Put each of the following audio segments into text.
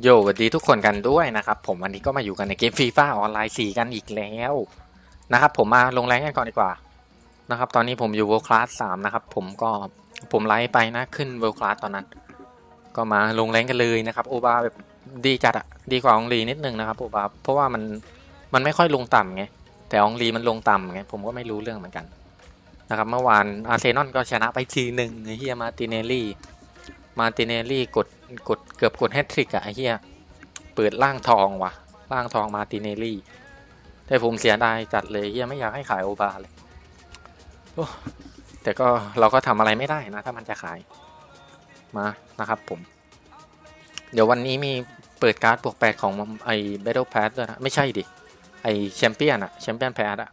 โยสวัสดีทุกคนกันด้วยนะครับ ผมวันนี้ก็มาอยู่กันในเกมฟีฟ่าออนไลน์4กันอีกแล้วนะครับ ผมมาลงแรงกันก่อนดีกว่านะครับ ตอนนี้ผมอยู่ World Class 3นะครับ ผมก็ผมไลฟ์ไปนะขึ้น World Class ตอนนั้น ก็มาลงแรงกันเลยนะครับโอบาแบบดีจัดอะดีกว่าองลีนิดนึงนะครับโอบาเพราะว่ามันมันไม่ค่อยลงต่ำไงแต่องลีมันลงต่ำไงผมก็ไม่รู้เรื่องเหมือนกันนะครับ เมื่อวานอาร์เซนอลก็ชนะไปทีหนึ่งเฮียมาติเนลลี่ มาติเนลลี่กดกดเกือบกดแฮตทริกอะไอ้เหี้ยเปิดร่างทองว่ะร่างทองมาติเนลลี่ แต่ผมเสียดายจัดเลยเหี้ยไม่อยากให้ขายโอบาเลยแต่ก็เราก็ทำอะไรไม่ได้นะ ถ้ามันจะขายมานะครับผม เดี๋ยววันนี้มีเปิดการ์ดบวกแปดของไอ้ Battle Pass ด้วยนะ ไม่ใช่ดิ ไอ้แชมเปี้ยนอะแชมเปี้ยนแพสอะ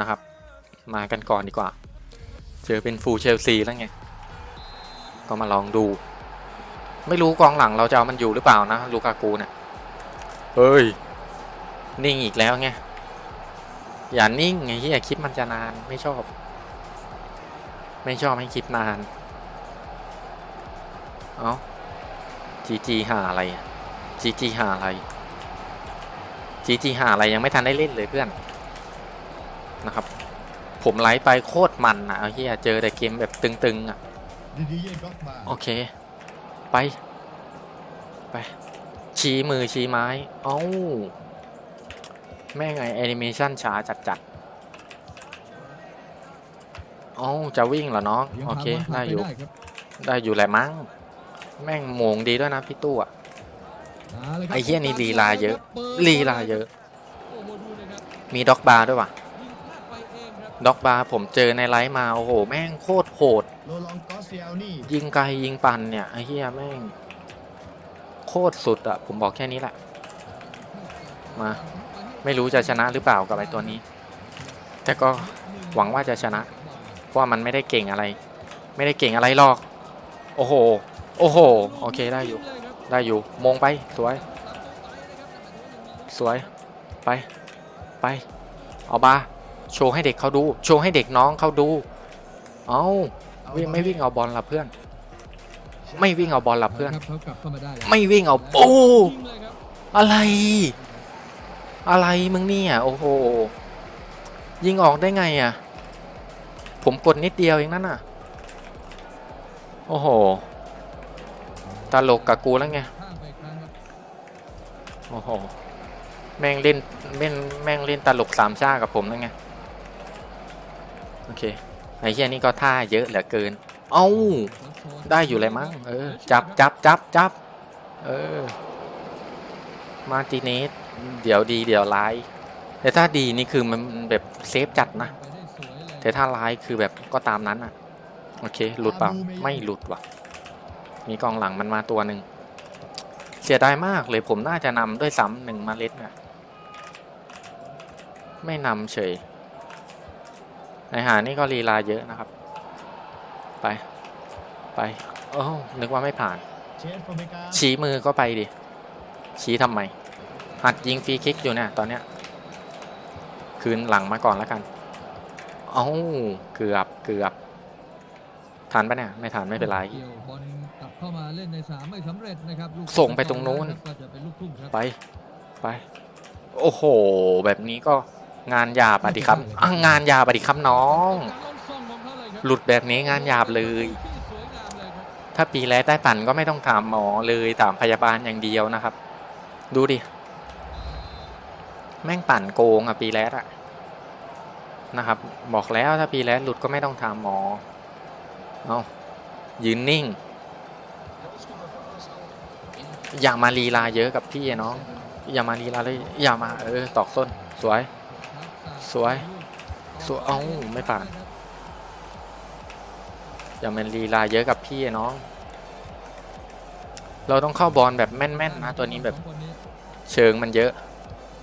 นะครับ มากันก่อนดีกว่า เจอเป็นฟูลเชลซีแล้วไง ก็มาลองดู ไม่รู้กองหลังเราจะเอามันอยู่หรือเปล่านะลูกากูเนี่ยเฮ้ย นิ่งอีกแล้วไง อย่านิ่งไงที่คลิปมันจะนานไม่ชอบ ไม่ชอบให้คลิปนาน เอาจีจีหาอะไรจีจีหาอะไรจีจีหาอะไรยังไม่ทันได้เล่นเลยเพื่อนนะครับ ผมไลฟ์ไปโคตรมันอะเอาเฮียเจอแต่เกมแบบตึงๆอะดิดิเย่ด็อกมาโอเค ไป ไป ชี้มือชี้ไม้ เอ้า แม่งไงแอนิเมชันช้าจัดจัดๆเอ้า จะวิ่งเหรอน้องยังโอพาเคบอลผ่าได้นอยู่ไปได้ครับได้อยู่แหละมั้ง แม่งโมงดีด้วยนะพี่ตู้อะาลครับไอ้เหี้ยนี่ลีลาเยอะปิดลีลาเยอะโอ้โหดูนะครับมีด็อกบาร์ด้วยว่ะยิงพลาดไปเองครับด็อกบาร์ผมเจอในไลฟ์มา โอ้โห แม่งโคตรโหด ยิงไกลยิงปันเนี่ยไอ้เหี้ยแม่ง โคตรสุดอะผมบอกแค่นี้แหละ มา ไม่รู้จะชนะหรือเปล่ากับไอ้ตัวนี้ แต่ก็หวังว่าจะชนะ เพราะมันไม่ได้เก่งอะไร ไม่ได้เก่งอะไรหรอก โอ้โห โอ้โห โอเคได้อยู่ ได้อยู่ มงไป สวย สวย ไป ไป เอาบาโชว์ให้เด็กเขาดู โชว์ให้เด็กน้องเขาดู เอา วิ่งไม่วิ่งเอาบอลละเพื่อน ไม่วิ่งเอาบอลละเพื่อนครับเขากลับเข้ามาได้แล้วไม่วิ่งเอาโอ้ยิงเลยครับอะไร อะไรมึงเนี่ยโอ้โหยิงออกได้ไงอะ ผมกดนิดเดียวเองนั่นน่ะ โอ้โหตลกกับกูแล้วไงข้ามไปอีกครั้งครับโอ้โหแม่งเล่นแม่งแม่งเล่นตลกสามชากับผมนั่นไงโอเค ไอ้เหี้ยนี่ก็ท่าเยอะเหลือเกิน เอ้า ได้อยู่เลยมั้ง เออ จับจับจับจับ เออ มาร์ติเนสเดี๋ยวดีเดี๋ยวร้าย แต่ถ้าดีนี่คือมันแบบเซฟจัดนะไปได้สวยเลยแต่ถ้าร้ายคือแบบก็ตามนั้นอะ โอเค หลุดเปล่า ไม่หลุดว่ะ มีกองหลังมันมาตัวหนึ่ง เสียดายมากเลยผมน่าจะนำด้วยซ้ำหนึ่งเมาเล็ดน่ะไม่นำเฉย ไอหานี่ก็ลีลาเยอะนะครับ ไป ไปโอ้านึกว่าไม่ผ่านเชฟโฟเมกาชี้มือก็ไปดิ ชี้ทำไม หัดยิงฟรีคิกอยู่เนี่ยตอนเนี้ย คืนหลังมาก่อนแล้วกันเอ้าเกือบเกือบทันปะเนี่ยไม่ทันไม่เป็นไรเกี่ยวบอลกลับเข้ามาเล่นในสนามไม่สำเร็จนะครับลูกส่งไปตรงนู้นก็จะเป็นลูกทุ่งครับไป ไป โอ้โห แบบนี้ก็ งานหยาบอะดิครับอะงานหยาบอะดิครับน้องส่องของเขาเลยครับหลุดแบบนี้งานหยาบเลยที่สวยงามเลยครับถ้าปีแรกได้ปั่นก็ไม่ต้องถามหมอเลยถามพยาบาลอย่างเดียวนะครับ ดูดิ แม่งปั่นโกงอะปีแรกอะนะครับ บอกแล้วถ้าปีแรกหลุดก็ไม่ต้องถามหมอ เอายืนนิ่ง อย่ามาลีลาเยอะกับพี่อะน้อง อย่ามาลีลาเลย อย่ามาเออตอกส้นสวย สวย สวย เอ้า ไม่ผ่าน อย่ามาลีลาเยอะกับพี่น้อง เราต้องเข้าบอลแบบแม่นๆนะตัวนี้แบบ เชิงมันเยอะ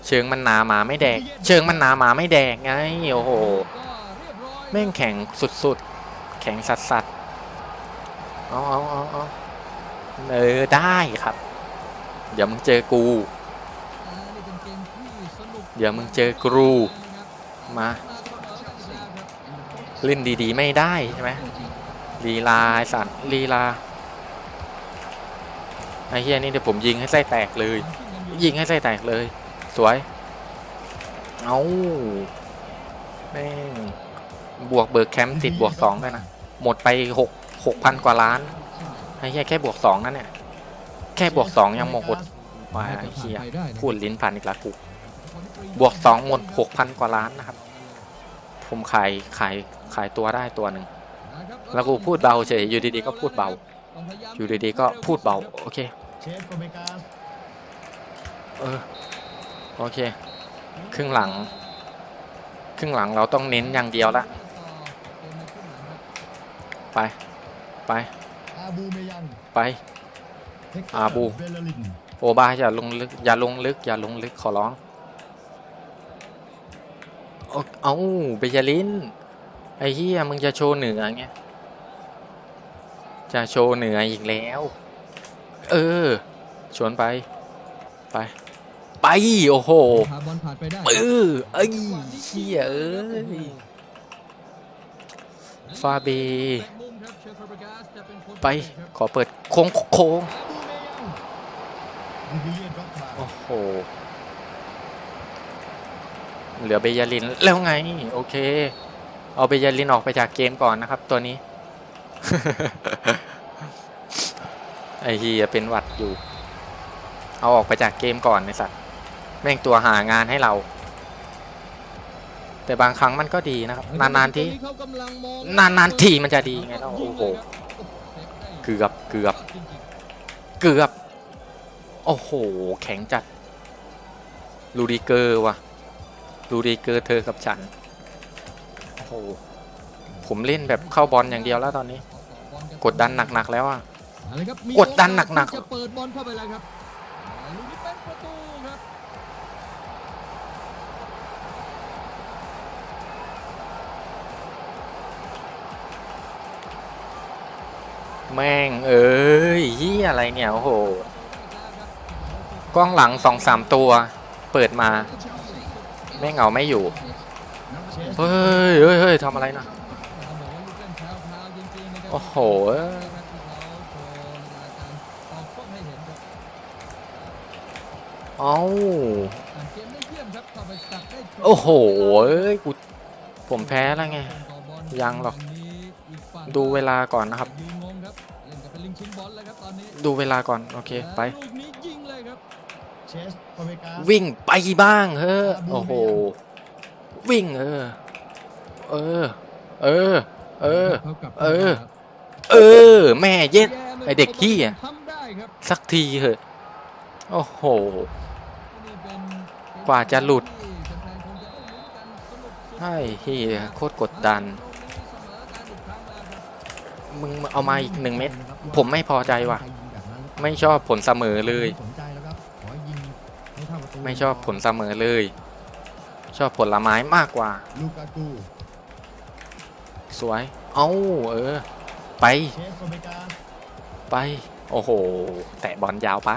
เชิงมันหนาหมาไม่แดก เชิงมันหนาหมาไม่แดกไง โอ้โห แม่งแข็งสุดๆ แข็งสัสสัสๆเอาเอาเอาเอาเออ ได้ครับ เดี๋ยวมึงเจอกูเป็นเกมที่สนุกเดี๋ยวมึงเจอกรู มา เล่นดีๆ ไม่ได้ใช่ไหมลีลาไอ้สัตว์ลีลาไอ้เฮียนี่เดี๋ยวผมยิงให้ไส้แตกเลย ยิงให้ไส้แตกเลย สวย เอาแม่งบวกเบิร์กแคมป์ติดบวกสองด้วยนะ หมดไปหกหกพันกว่าล้านไอ้เฮียแค่บวกสองนั่นเนี่ย แค่บวกสองยังหมดว่าไอ้เฮียพูดลิ้นพันอีกและกู บวกสองหมดหกพันกว่าล้านนะครับ ผมขายขายขายตัวได้ตัวหนึ่งแล้วกูพูดเบาเฉยอยู่ดีๆก็พูดเบา อยู่ดีๆก็พูดเบาโอเคเออโอเค ครึ่งหลัง ครึ่งหลังเราต้องเน้นอย่างเดียวละไปไปไปอาบูโอบาอย่าลงลึกอย่าลงลึกอย่าลงลึกขอร้อง เอาเอาเบยาลินไอ้เหี้ยมึงจะโชว์เหนือไงจะโชว์เหนืออีกแล้ว เออ ชวนไป ไป ไป โอ้โหพาบอลผ่านไปได้เออเอ้ยเชี่ยเอ้ยฟาเบไป ขอเปิดโค้งโค้งอาบูเมยังดิวิเลียนร็อกมาโอ้โห เหลือเบยาลินแล้วไง โอเค เอาเบยาลินออกไปจากเกมก่อนนะครับ ตัวนี้ ไอเฮียเป็นหวัดอยู่ เอาออกไปจากเกมก่อนไอสัตว์แม่งตัวหางานให้เรา แต่บางครั้งมันก็ดีนะครับ นานๆทีนานๆทีมันจะดีไงเนาะโอ้โหเกือบเกือบเกือบ โอ้โห แข็งจัด ลูดิเกอร์ว่ะ ลูดิเกอร์เธอกับฉันโอ้โหผมเล่นแบบเข้าบอลอย่างเดียวแล้วตอนนี้ กดดันหนักๆแล้วอะอะไรครับมีกดดันหนักๆโอกาสที่จะเปิดบอลเข้าไปแล้วครับลูกนี้เป็นประตูครับแม่งเอ้ยเหียอะไรเนี่ยโอ้โหกล้องหลังสองสามตัว เปิดมา แม่งเอาไม่อยู่ เฮ้ยเฮ้ยเฮ้ยทำอะไรนะโอ้โหเอ้าโอ้โหยกูผมแพ้แล้วไง ยังหรอก ดูเวลาก่อนนะครับ ดูเวลาก่อน โอเค ไป วิ่งไปบ้างเฮ้อโอ้โห วิ่งเออ เออ เออ เออท่ากับเออ เออ แม่เย็ดแย่ลยไอ้เด็กขี้อะทำได้ครับสักทีเหอะโอ้โหนี่เป็นกว่าจะหลุดที่แฟนๆคงจะได้ลุ้นกันสนุกสุดใช่เฮียโคตรกดดันตรงนี้เสมอกันอีกครั้งแล้วครับมึงเอามาอีกหนึ่งเม็ดผมไม่พอใจว่ะ ไม่ชอบผลเสมอเลย ไม่ชอบผลเสมอเลย ชอบผลไม้มากกว่า ลูกากูสวย เอ้าเออ ไป เชฟโกเมกาสไป โอ้โห แตะบอลยาวไป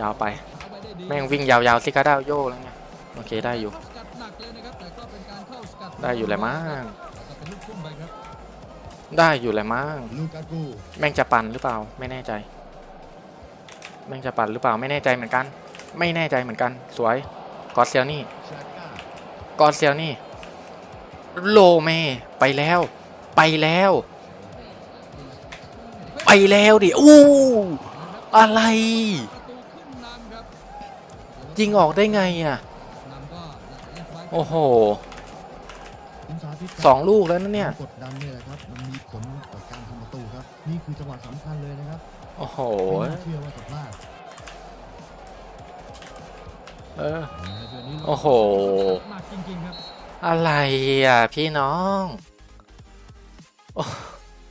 ยาวไปเอาไปได้ดีแม่งวิ่งยาวๆซิกาดาวโยแล้วไงโอเคได้อยู่ เข้าสกัดหนักเลยนะครับแต่ก็เป็นการเข้าสกัดได้อยู่แหละมั้ง แล้วก็เป็นลูกทุ่มไปครับได้อยู่แหละมั้ง ลูกากูแม่งจะปั่นหรือเปล่า ไม่แน่ใจ แม่งจะปั่นหรือเปล่าไม่แน่ใจเหมือนกัน ไม่แน่ใจเหมือนกันสวยกอดเซียวนี่กอดเซียวนี่โลเมไปแล้ว ไปแล้ว ไปแล้วดิอู้อะไรประตูขึ้นนำครับยิงออกได้ไงอะโอ้โห สาธิตครับสองลูกแล้วนะเนี่ยกดดันเนี่ยแหละครับมันมีผลต่อการทำประตูครับนี่คือจังหวะสำคัญเลยนะครับโอ้โหไม่น่าเชื่อว่าจะพลาดเออเดือนนี้โอ้โหหนักจริงๆครับอะไรอะพี่น้องโอ้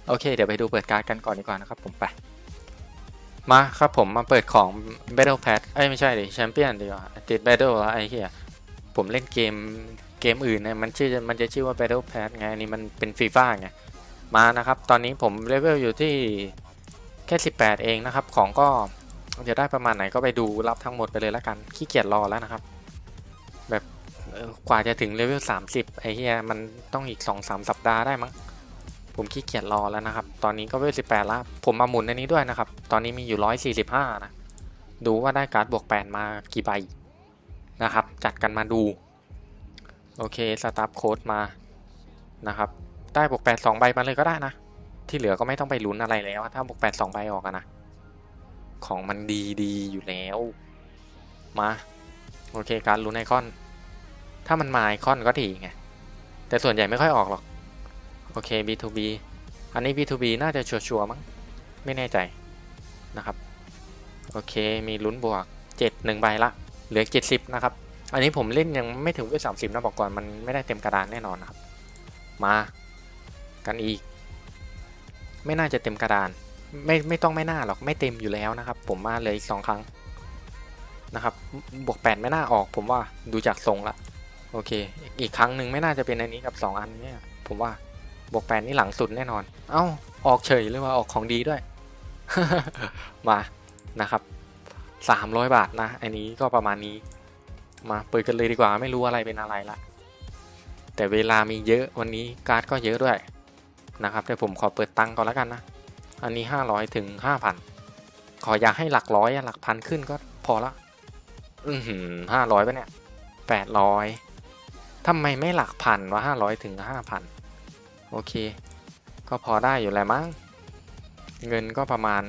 โอเค เดี๋ยวไปดูเปิดการ์ดกันก่อนดีกว่านะครับผมไป มาครับผมมาเปิดของ Battle Pass เอ้ยไม่ใช่ดิแชมเปี้ยนดีกว่าติด Battle แล้วไอ้เหี้ยผมเล่นเกม เกมอื่นเนี่ยมันชื่อมันจะชื่อว่า Battle Pass ไงอันนี้มันเป็นฟีฟ่าไงมานะครับ ตอนนี้ผมเลเวลอยู่ที่แค่ 18 เองนะครับ ของก็จะได้ประมาณไหนก็ไปดูรับทั้งหมดไปเลยแล้วกันขี้เกียจรอแล้วนะครับ แบบกว่าจะถึงเลเวล 30 ไอ้เหี้ยมันต้องอีก 2-3 สัปดาห์ได้มั้งผมขี้เกียจรอแล้วนะครับ ตอนนี้ก็เลสิบแปดแล้ว ผมมาหมุนในนี้ด้วยนะครับ ตอนนี้มีอยู่ร้อยสี่สิบห้านะ ดูว่าได้การ์ดบวกแปดมากี่ใบนะครับ จัดกันมาดู โอเคสตาร์ทโค้ดมานะครับ ได้บวกแปดสองใบมาเลยก็ได้นะ ที่เหลือก็ไม่ต้องไปลุ้นอะไรแล้ว ถ้าบวกแปดสองใบออกนะ ของมันดีดีอยู่แล้ว มา โอเคการลุ้นไอคอน ถ้ามันมาไอคอนก็ดีไง แต่ส่วนใหญ่ไม่ค่อยออกหรอก โอเค B2B อันนี้ B2B น่าจะชัวร์ๆมั้ง ไม่แน่ใจนะครับ โอเค มีลุ้นบวก 7 1ใบละ เหลือ 70 นะครับ อันนี้ผมเล่นยังไม่ถึงด้วย30นะบอกก่อนมันไม่ได้เต็มกระดานแน่นอนนะครับ มากันอีก ไม่น่าจะเต็มกระดาน ไม่ไม่ต้องไม่น่าหรอกไม่เต็มอยู่แล้วนะครับ ผมมาเลยอีกสองครั้งนะครับ บวก8ไม่น่าออก ผมว่าดูจากทรงละโอเค อีกครั้งหนึ่งไม่น่าจะเป็นอันนี้กับ2อันเนี่ยผมว่าบวก8นี่หลังสุดแน่นอน เอ้าออกเฉยเลยว่าออกของดีด้วย มานะครับ 300 บาทนะ อันนี้ก็ประมาณนี้ มาเปิดกันเลยดีกว่าไม่รู้อะไรเป็นอะไรละแต่เวลามีเยอะวันนี้การ์ดก็เยอะด้วยนะครับแต่ผมขอเปิดตังก่อนแล้วกันนะ อันนี้ 500 ถึง 5,000 ขออยากให้หลักร้อยหลักพันขึ้นก็พอละ อือหือห้าร้อยปะเนี่ยแปดร้อยทำไมไม่หลักพันวะห้าร้อยถึงห้าพันโอเค ก็พอได้อยู่แหละมั้ง เงินก็ประมาณ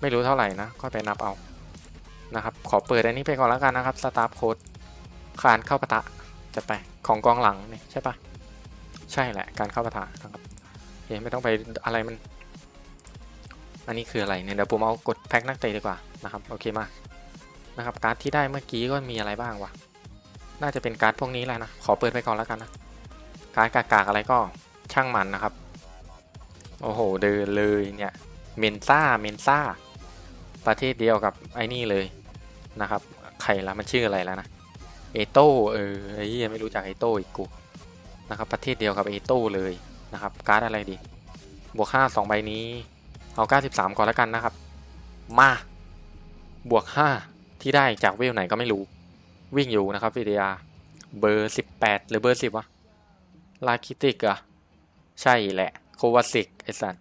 ไม่รู้เท่าไหร่นะ ก็ไปนับเอา นะครับ ขอเปิดอันนี้ไปก่อนแล้วกันนะครับสตาร์โค้ดคานเข้าปะทะจะไปของกองหลังเนี่ยใช่ปะใช่แหละการเข้าปะทะนะครับโอเคไม่ต้องไปอะไรมัน อันนี้คืออะไรเนี่ยเดี๋ยวผมเอากดแพ็คนักเตะดีกว่านะครับโอเคมานะครับการ์ดที่ได้เมื่อกี้ก็มีอะไรบ้างวะน่าจะเป็นการ์ดพวกนี้แหละนะขอเปิดไปก่อนแล้วกันนะการ์ดกากๆอะไรก็ช่างมันนะครับ โอ้โหเดินเลยเนี่ยเมนซ่าเมนซ่าประเทศเดียวกับไอ้นี่เลย นะครับ ใครละมันชื่ออะไรแล้วนะเอโต้เออไอ้เหี้ยไม่รู้จักเอโต้อีกกูนะครับประเทศเดียวกับเอโต้เลยนะครับการ์ดอะไรดี บวก 5 2 ใบนี้ เอา 93 ก่อนแล้วกันนะครับ มาบวก 5 ที่ได้จากเวลไหนก็ไม่รู้ วิ่งอยู่นะครับวิทยาเบอร์ 18 หรือเบอร์ 10 วะ ลาคิติกอะใช่แหละ โควาสิกไอสัน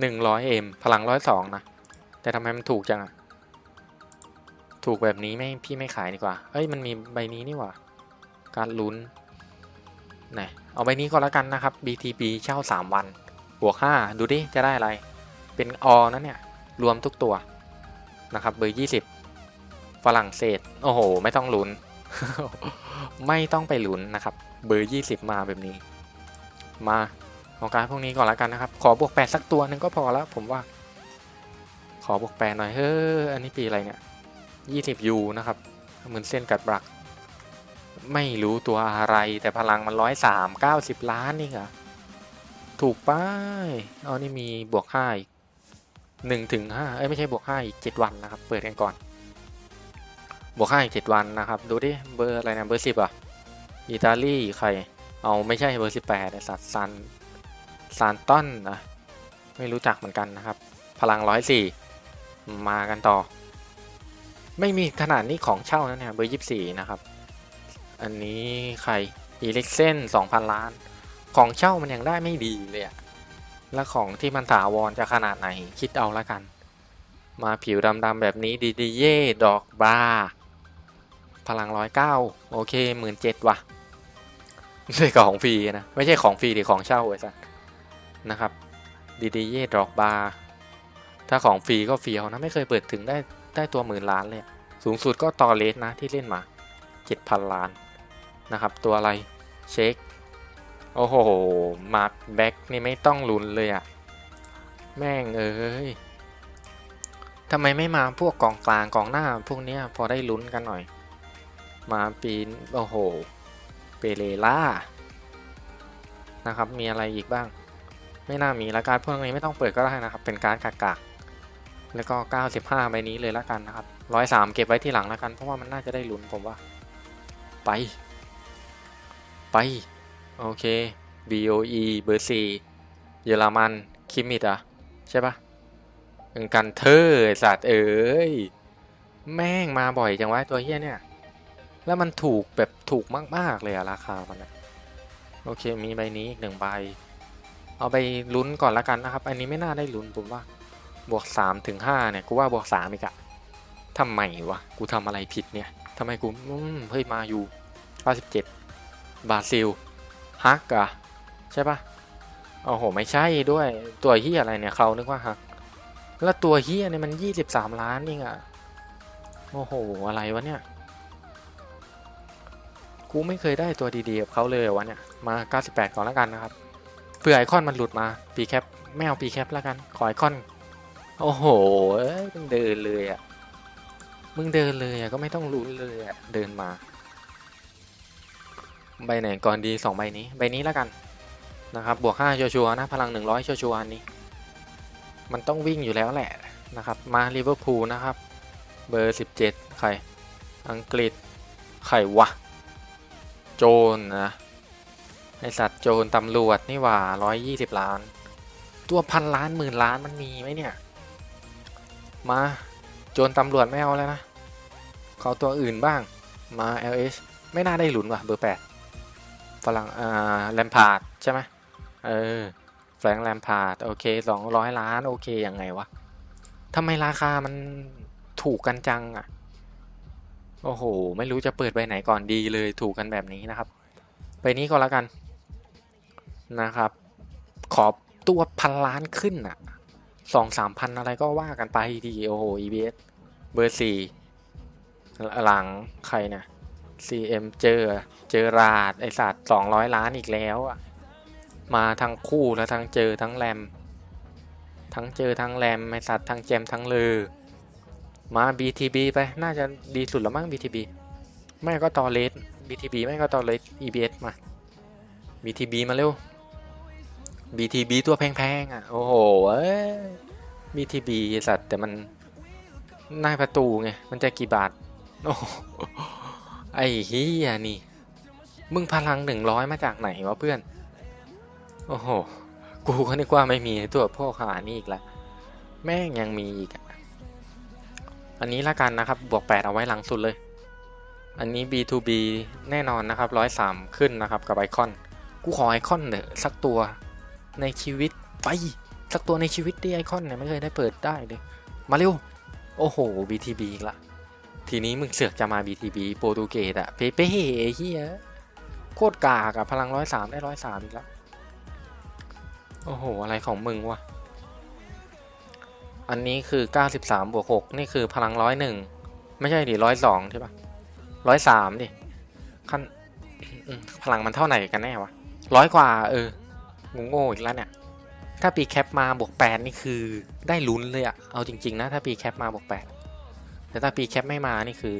หนึ่งร้อยเอ็มพลังร้อยสองนะ แต่ทำไมมันถูกจังอะ ถูกแบบนี้ไม่พี่ไม่ขายดีกว่าเอ้ยมันมีใบนี้นี่หว่า การลุ้นไหนเอาใบนี้ก็แล้วกันนะครับ BTB เช่า 3 วัน บวก 5 ดูดิ จะได้อะไร เป็นอนั่นเนี่ย รวมทุกตัวนะครับเบอร์ 20 ฝรั่งเศส โอ้โห ไม่ต้องลุ้น ไม่ต้องไปลุ้นนะครับ เบอร์ 20 มาแบบนี้ มาของการพวกนี้ก่อนแล้วกันนะครับ ขอบวก 8 สักตัวหนึ่งก็พอแล้วผมว่า ขอบวก 8 หน่อย เฮ้ยอันนี้ปีอะไรเนี่ย 20ยูนะครับเหมือนเส้นกัดบรัก ไม่รู้ตัวอะไรแต่พลังมันร้อยสามเก้าสิบล้านนี่เหรอถูกป้ายเอานี่มีบวกห้าอีกหนึ่งถึงห้าเอ้ยไม่ใช่บวกห้าอีกเจ็ดวันนะครับ เปิดกันก่อน บวกห้าอีกเจ็ดวันนะครับ ดูดิเบอร์อะไรนะเบอร์สิบอะ อิตาลีใคร เอาไม่ใช่เบอร์สิบแปดสัตว์ซันซานตันนะไม่รู้จักเหมือนกันนะครับ พลังร้อยสี่มากันต่อ ไม่มีขนาดนี้ของเช่านะเนี่ยเบอร์ยี่สี่นะครับ อันนี้ใครอีเล็กเซนสองพันล้าน ของเช่ามันยังได้ไม่ดีเลยอะแล้วของที่มันถาวรจะขนาดไหนคิดเอาละกัน มาผิวดำๆแบบนี้ดีดีเย่ดอกบาพลังร้อยเก้าโอเคหมื่นเจ็ดว่ะไม่ใช่ของฟรีนะไม่ใช่ของฟรีดิของเช่าไอ้สัสนะครับดีดีเย่ดอกบาถ้าของฟรีก็ฟรีเอานะไม่เคยเปิดถึงได้ ได้ตัวหมื่นล้านเลย สูงสุดก็ตอเลสนะที่เล่นมา 7,000 ล้านนะครับ ตัวอะไรเช็ค โอ้โห มาร์ทแบ็กนี่ไม่ต้องลุ้นเลยอะแม่งเอ้ยทำไมไม่มาพวกกองกลางกองหน้าพวกเนี้ยพอได้ลุ้นกันหน่อย มาปีนโอ้โห เปเรล่านะครับ มีอะไรอีกบ้าง ไม่น่ามีละการพวกนี้ไม่ต้องเปิดก็ได้นะครับ เป็นการกากากๆ แล้วก็ 95ใบนี้เลยละกันนะครับ103เก็บไว้ที่หลังละกัน เพราะว่ามันน่าจะได้ลุ้นผมว่า ไป ไป โอเค BOE เบอร์สี่เยอรมัน คิมมิดอะใช่ปะเป็นกันเทอร์สัตว์เอ้ยแม่งมาบ่อยจังวะตัวเฮี้ยเนี่ย แล้วมันถูกแบบถูกมาก ๆ เลยอะราคามันอะโอเคมีใบนี้อีกหนึ่งใบ เอาไปลุ้นก่อนละกันนะครับ อันนี้ไม่น่าได้ลุ้นผมว่า บวกสามถึงห้าเนี่ยกูว่าบวกสามอีกอะทำไมวะกูทำอะไรผิดเนี่ยทำไมกูเฮ้ยมาอยู่97บราซิลฮักอะใช่ปะโอ้โหไม่ใช่ด้วยตัวเฮียอะไรเนี่ยเขานึกว่าฮักแล้วตัวเฮียเนี่ยมัน 23 ล้านนี่อะโอ้โหอะไรวะเนี่ยกูไม่เคยได้ตัวดีๆกับเขาเลยวะเนี่ยมา 98 ก่อนแล้วกันนะครับเพื่อไอคอนมันหลุดมาปีแคปไม่เอาปีแคปแล้วกัน ขอไอคอน โอ้โหมึงเดินเลยอะ มึงเดินเลยอะก็ไม่ต้องลุ้นเลยอะ เดินมา ใบไหนก่อนดีสองใบนี้ ใบนี้แล้วกันนะครับ บวก5ชัวร์นะ พลัง100ชัวร์อันนี้ มันต้องวิ่งอยู่แล้วแหละนะครับ มาลิเวอร์พูลนะครับ เบอร์17ใคร อังกฤษ ใครวะ โจรนะไอสัตว์โจรตำรวจนี่หว่า 120 ล้าน ตัวพันล้านหมื่นล้านมันมีไหมเนี่ย มา โจรตำรวจไม่เอาแล้วนะ ขอตัวอื่นบ้าง มา LH ไม่น่าได้หลุนว่ะเบอร์ 8 ฝรั่งอ่าแลมพาร์ดใช่ไหมเออ แฟรงแลมพาร์ดโอเคสองร้อยล้าน โอเค ยังไงวะทำไมราคามันถูกกันจังอะโอ้โห ไม่รู้จะเปิดใบไหนก่อนดีเลยถูกกันแบบนี้นะครับใบนี้ก็แล้วกันนะครับ ขอบตัวพันล้านขึ้นอะ สองสามพันอะไรก็ว่ากันไปดีโอ้โห EBS เบอร์สี่หลังใครเนี่ย CM เจอเจอราดไอสัตว์สองร้อยล้านอีกแล้วอะมาทั้งคู่แล้วทั้งเจอทั้งแรม ทั้งเจอทั้งแรมไอสัตว์ทั้งแจมทั้งเลอมา BTB ไปน่าจะดีสุดแล้วมั้ง BTB ไม่ก็ตอเลส BTB ไม่ก็ตอเลส EBS มา BTB มาเร็ว BTB ตัวแพงๆอะ โอ้โหเอ้ย BTB สัตว์แต่มันหน้าประตูไง มันจะกี่บาท โอ้โหไอ้เฮียนี่ มึงพลังหนึ่งร้อยมาจากไหนวะเพื่อน โอ้โห กูก็นึกว่าไม่มีตัวพ่อขานี่อีกละ แม่งยังมีอีกอันนี้ละกันนะครับ บวก 8 เอาไว้หลังสุดเลย อันนี้ B2B แน่นอนนะครับร้อยสามขึ้นนะครับกับไอคอน กูขอไอคอนเถอะสักตัว ในชีวิตไป สักตัวในชีวิตที่ไอคอนเนี่ยไม่เคยได้เปิดได้เลย มาเร็ว โอ้โห BTB อีกละ ทีนี้มึงเสือกจะมา BTB โปรตุเกสอะเป๊ะเหี้ยโคตรกากอะพลังร้อยสามได้ร้อยสามอีกแล้ว โอ้โห อะไรของมึงวะ อันนี้คือ 93บวก6นี่คือพลังร้อยหนึ่งไม่ใช่ดิร้อยสองใช่ปะร้อยสามดิขั้นพลังมันเท่าไหร่กันแน่วะร้อยกว่า เออ งูโง่อีกแล้วเนี่ย ถ้าปีแคปมาบวกแปดนี่คือได้ลุ้นเลยอะเอาจริง ๆ นะ ถ้าปีแคปมาบวกแปดแต่ถ้าปีแคปไม่มานี่คือ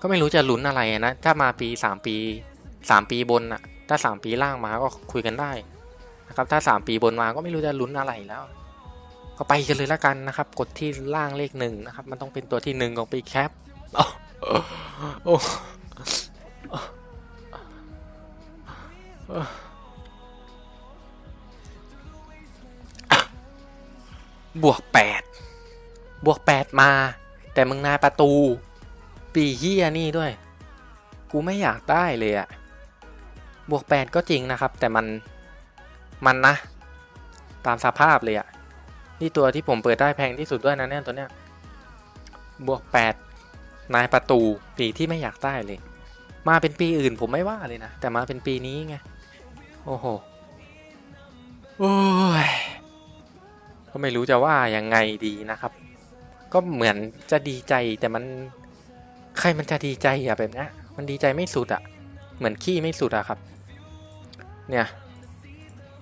ก็ไม่รู้จะลุ้นอะไรนะ ถ้ามาปีสามปีสามปีบนอะถ้าสามปีล่างมาก็คุยกันได้นะครับ ถ้า3ปีบนมาก็ไม่รู้จะลุ้นอะไรแล้ว ก็ไปกันเลยละกันนะครับ กดที่ล่างเลขหนึ่งนะครับ มันต้องเป็นตัวที่หนึ่งของปีแคปโอ้โบวกแปดบวกแปดมา แต่มึงนายประตู ปีเฮียนี่ด้วย กูไม่อยากได้เลยอะบวกแปดก็จริงนะครับ แต่มันมันนะ ตามสภาพเลยอะนี่ตัวที่ผมเปิดได้แพงที่สุดด้วยนะเนี่ยตัวเนี้ยบวกแปดนายประตู ปีที่ไม่อยากได้เลย มาเป็นปีอื่นผมไม่ว่าเลยนะ แต่มาเป็นปีนี้ไง โอ้โห โอ้ ก็ไม่รู้จะว่ายังไงดีนะครับ ก็เหมือนจะดีใจแต่มันใครมันจะดีใจอะแบบนี้มันดีใจไม่สุดอะเหมือนขี้ไม่สุดอะครับ เนี่ย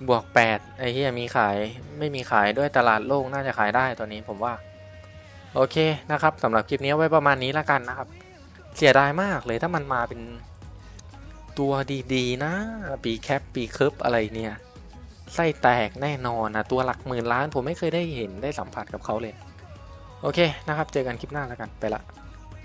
บวก 8 ไอ้เหี้ยมีขายไม่มีขายด้วยตลาดโลกน่าจะขายได้ตัวนี้ผมว่า โอเคนะครับสำหรับคลิปนี้ไว้ประมาณนี้ล้วกันนะครับ เสียดายมากเลยถ้ามันมาเป็นตัวดีๆนะ ปีแคปปีเคิร์ฟอะไรเนี่ย ไส้แตกแน่นอนนะตัวหลักหมื่นล้านผมไม่เคยได้เห็นได้สัมผัสกับเขาเลย โอเคนะครับ เจอกันคลิปหน้าแล้วกันไปละ